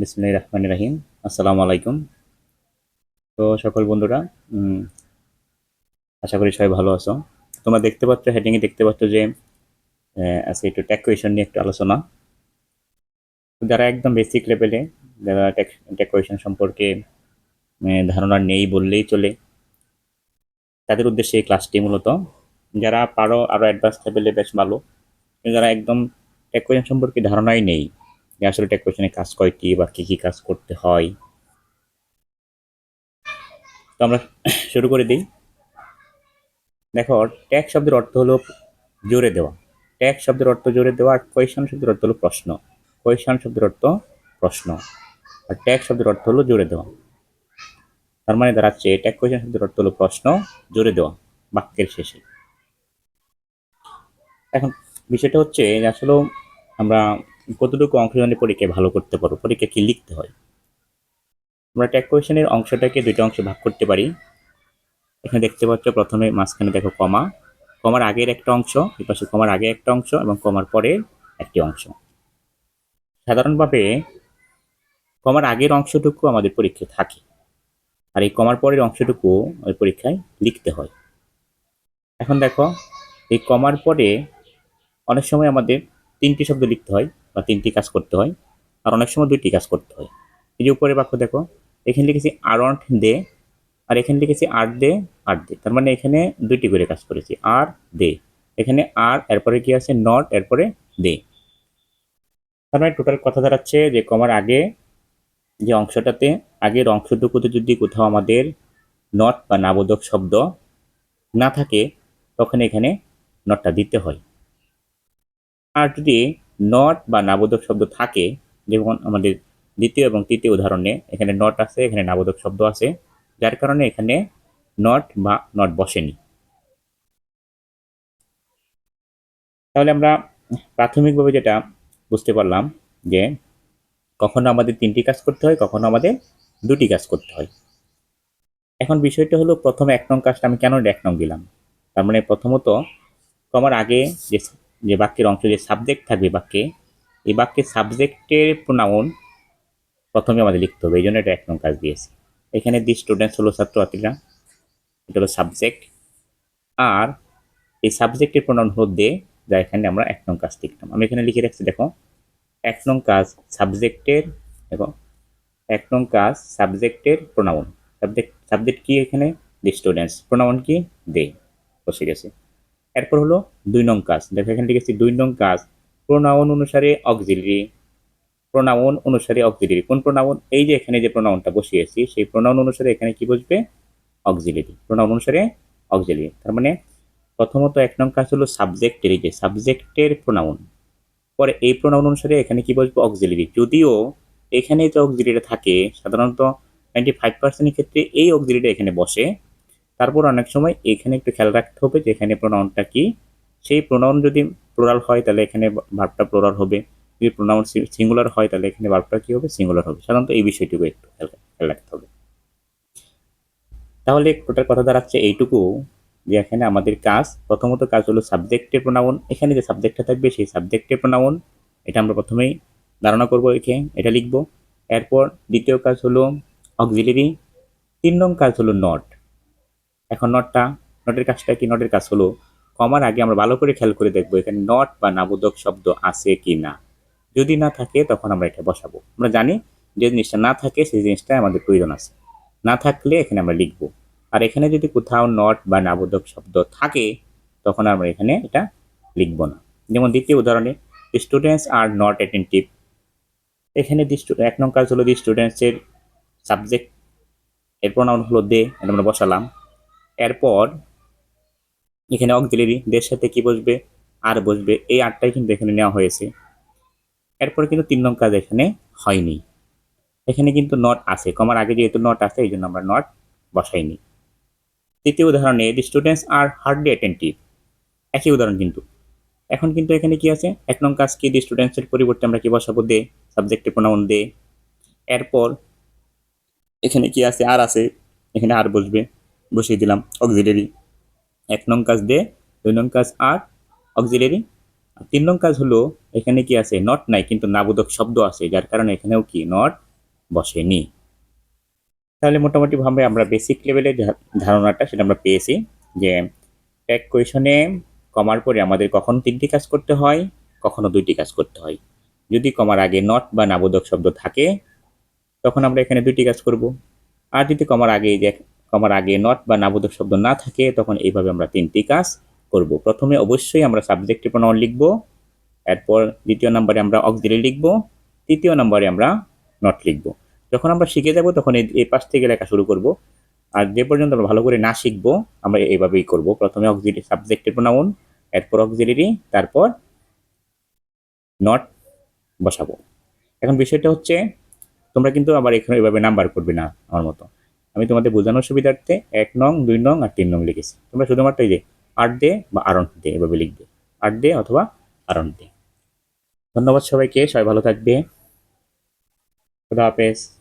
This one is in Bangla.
বিসমুল্লাহ রহমান রাহিম। আসসালামু আলাইকুম। তো সকল বন্ধুরা আশা করি সবাই ভালো আছো। তোমরা দেখতে পাচ্ছ হেডিংয়ে দেখতে পাচ্ছ যে আজকে একটু ট্যাক কোয়েশন নিয়ে একটু আলোচনা। যারা একদম বেসিক লেভেলে যারা ট্যাক কোয়েশন সম্পর্কে ধারণা নেই বললেই চলে। তাদের উদ্দেশ্যে এই ক্লাসটি মূলত, যারা পারো আরও অ্যাডভান্স লেভেলে বেশ ভালো, যারা একদম ট্যাক কোয়েশন সম্পর্কে ধারণাই নেই যে আসলে কোয়েশনে কাজ কয়টি বা কি কি কাজ করতে হয়। তো আমরা শুরু করে দিই। দেখো ট্যাগ শব্দের অর্থ হলো জোরে দেওয়া। ট্যাগ শব্দের অর্থ জোরে দেওয়া আর কোয়েশন শব্দের অর্থ হলো প্রশ্ন। কোয়েশন শব্দের অর্থ প্রশ্ন। আর ট্যাগ শব্দের অর্থ হলো জোরে দেওয়া। তার মানে দাঁড়াচ্ছে ট্যাগ কোয়েশন শব্দের অর্থ হলো প্রশ্ন, জোরে দেওয়া, বাক্যের শেষে। এখন বিষয়টা হচ্ছে যে আসলে আমরা কতটুকু অংশ অংশগ্রহণের পরীক্ষায় ভালো করতে পারো পরীক্ষা কি লিখতে হয়। আমরা ট্যাগ কোয়েশনের অংশটাকে দুইটা অংশে ভাগ করতে পারি। এখানে দেখতে পাচ্ছ প্রথমে মাঝখানে দেখো কমা। কমার আগের একটা অংশ, এই পাশে কমার আগে একটা অংশ এবং কমার পরের একটি অংশ। সাধারণভাবে কমার আগের অংশটুকু আমাদের পরীক্ষায় থাকে আর এই কমার পরের অংশটুকু ওই পরীক্ষায় লিখতে হয়। এখন দেখো, এই কমার পরে অনেক সময় আমাদের তিনটি শব্দ লিখতে হয় বা তিনটি কাজ করতে হয়, আর অনেক সময় দুইটি কাজ করতে হয়। এই যে উপরে বাক্য দেখো, এখানে লিখেছি আরন্ট দে আর এখানে লিখেছি আর দে আর দে তার মানে এখানে দুইটি করে কাজ করেছি, আর দে এখানে আর এরপরে কি আছে, নট এরপরে দে তার মানে টোটাল কথা দাঁড়াচ্ছে যে কমার আগে যে অংশটাতে, আগের অংশটুকুতে যদি কোথাও আমাদের নট বা নাবোধক শব্দ না থাকে, তখন এখানে নটটা দিতে হয়। আর যদি নট বা নাবোধক শব্দ থাকে, যেমন আমাদের দ্বিতীয় এবং তৃতীয় উদাহরণে এখানে নট আছে, এখানে নাবোধক শব্দ আছে, যার কারণে এখানে নট বা নট বসেনি। তাহলে আমরা প্রাথমিকভাবে যেটা বুঝতে পারলাম যে কখনো আমাদের তিনটি কাজ করতে হয়, কখনো আমাদের দুটি কাজ করতে হয়। এখন বিষয়টা হলো, প্রথমে এক নং কাজটা আমি কেন এক নং দিলাম? তার মানে প্রথমত, কমার আগে যে যে বাক্যের অংশ যে সাবজেক্ট থাকবে বাক্যে, এই বাক্যের সাবজেক্টের প্রোনাউন প্রথমে আমাদের লিখতে হবে এই জন্য এটা এক নং কাজ দিয়েছি। এখানে দি স্টুডেন্টস হলো ছাত্রছাত্রীরা, এটা হলো সাবজেক্ট আর এই সাবজেক্টের প্রোনাউন হলো দে যা এখানে আমরা এক নং কাজ লিখলাম। আমি এখানে লিখে রাখছি, দেখো, এক নং কাজ সাবজেক্টের দেখো, এক নং কাজ সাবজেক্টের প্রোনাউন সাবজেক্ট সাবজেক্ট কি এখানে? দি স্টুডেন্টস প্রোনাউন কি? দে বসে গেছে। এরপর হলো দুই নং কাজ। দেখো এখানে লিখেছি দুই নং কাজ প্রোনাউন অনুসারে অক্সিলারি প্রোনাউন অনুসারে অক্সিলারি। কোন প্রোনাউন এই যে এখানে যে প্রোনাউনটা বসিয়েছি, সেই প্রোনাউন অনুসারে এখানে কি বসবে? অক্সিলারি। প্রোনাউন অনুসারে অক্সিলারি। তার মানে প্রথমত এক নং কাজ হলো সাবজেক্টের এই যে সাবজেক্টের প্রোনাউন পরে এই প্রোনাউন অনুসারে এখানে কি বসবে? অক্সিলারি। যদিও এখানে যে অক্সিলারি থাকে, সাধারণত নাইনটি ফাইভ পার্সেন্টের ক্ষেত্রে এই অক্সিলারিটা এখানে বসে। তারপর অনেক সময় এখানে একটু খেয়াল রাখতে হবে যে এখানে প্রোনাউনটা কি। সেই প্রোনাউন যদি প্লোরাল হয়, তাহলে এখানে ভার্বটা প্লোরাল হবে। যদি প্রোনাউন সিঙ্গুলার হয়, তাহলে এখানে ভার্বটা কি হবে? সিঙ্গুলার হবে। সাধারণত এই বিষয়টুকু একটু খেয়াল রাখতে হবে। তাহলে টোটাল কথা দাঁড়াচ্ছে এইটুকু, যে এখানে আমাদের কাজ, প্রথমত কাজ হলো সাবজেক্টের প্রোনাউন এখানে যে সাবজেক্টটা থাকবে, সেই সাবজেক্টের প্রোনাউন এটা আমরা প্রথমেই ধারণা করব একে, এটা লিখব। এরপর দ্বিতীয় কাজ হলো অক্সিলারি তিন নং কাজ হলো নট এখন নটটা নটের কাজটা কি? নটের কাজ হলো, কমার আগে আমরা ভালো করে খেয়াল করে দেখব এখানে নট বা নাবোধক শব্দ আছে কি না। যদি না থাকে, তখন আমরা এটা বসাবো। আমরা জানি যে জিনিসটা না থাকে, সেই জিনিসটা আমাদের প্রয়োজন আছে। না থাকলে এখানে আমরা লিখব। আর এখানে যদি কোথাও নট বা নাবোধক শব্দ থাকে, তখন আমরা এখানে এটা লিখব না। যেমন দ্বিতীয় উদাহরণে স্টুডেন্টস আর নট অ্যাটেন্টিভ এখানে এক নং কাজ হলো দি স্টুডেন্টসের সাবজেক্ট এর প্রোনাউন হলো দে এটা আমরা বসালাম। এরপর এখানে অক্সিলারি দের সাথে কি বসবে, আর বসবে, এই আটটাই কিন্তু এখানে নেওয়া হয়েছে। এরপর কিন্তু তিন নং কাজ এখানে হয়নি। এখানে কিন্তু নট আছে, কমার আগে যেহেতু নট আছে, এই জন্য আমরা নট বসাইনি। তৃতীয় উদাহরণে the students are hardly attentive একই উদাহরণ কিন্তু। এখন কিন্তু এখানে কি আছে? এক নং কাজ কি? দি স্টুডেন্টসের পরিবর্তে আমরা কি বসাবো? দে সাবজেক্টে প্রোনাউন দে এরপর এখানে কি আছে? আর আছে। এখানে আর বসবে। বসিয়ে দিলাম অক্সিলারি এক নং কাজ দে, দুই নং কাজ আর অক্সিলারি তিন নং কাজ হলো, এখানে কি আছে? নট নাই, কিন্তু নাবোধক শব্দ আছে, যার কারণে এখানেও কি নট বসেনি। তাহলে মোটামুটিভাবে আমরা বেসিক লেভেলের ধারণাটা সেটা আমরা পেয়েছি, যে এক কোয়েশনে কমার পরে আমাদের কখনো তিনটি কাজ করতে হয়, কখনো দুইটি কাজ করতে হয়। যদি কমার আগে নট বা নাবোধক শব্দ থাকে, তখন আমরা এখানে দুইটি কাজ করব। আর যদি কমার আগে যে কমার আগে নট বা নাবোধক শব্দ না থাকে, তখন এইভাবে আমরা তিনটি কাজ করব। প্রথমে অবশ্যই আমরা সাবজেক্টিভ প্রনাউন লিখব, এরপর দ্বিতীয় নম্বরে আমরা অক্সিলারি লিখব, তৃতীয় নম্বরে আমরা নট লিখব। যখন আমরা শিখে যাব, তখন এই- পাশ থেকে লেখা শুরু করব। আর যে পর্যন্ত আমরা ভালো করে না শিখব, আমরা এইভাবেই করব। প্রথমে অক্সিলারি সাবজেক্টিভ প্রনাউন এরপর অক্সিলারি তারপর নট বসাবো। এখন বিষয়টা হচ্ছে, তোমরা কিন্তু আবার এখানে এভাবে নাম্বার করবে না আমার মতো। আমি তোমাদের বোঝানোর সুবিধার্থে এক নং, দুই নং আর তিন নং লিখেছি। তোমরা শুধুমাত্র এই যে আট দে বা আরন দে এভাবে লিখবে। আট দে অথবা আরণ দে। ধন্যবাদ সবাইকে, সবাই ভালো থাকবে। খুদা হাফেজ।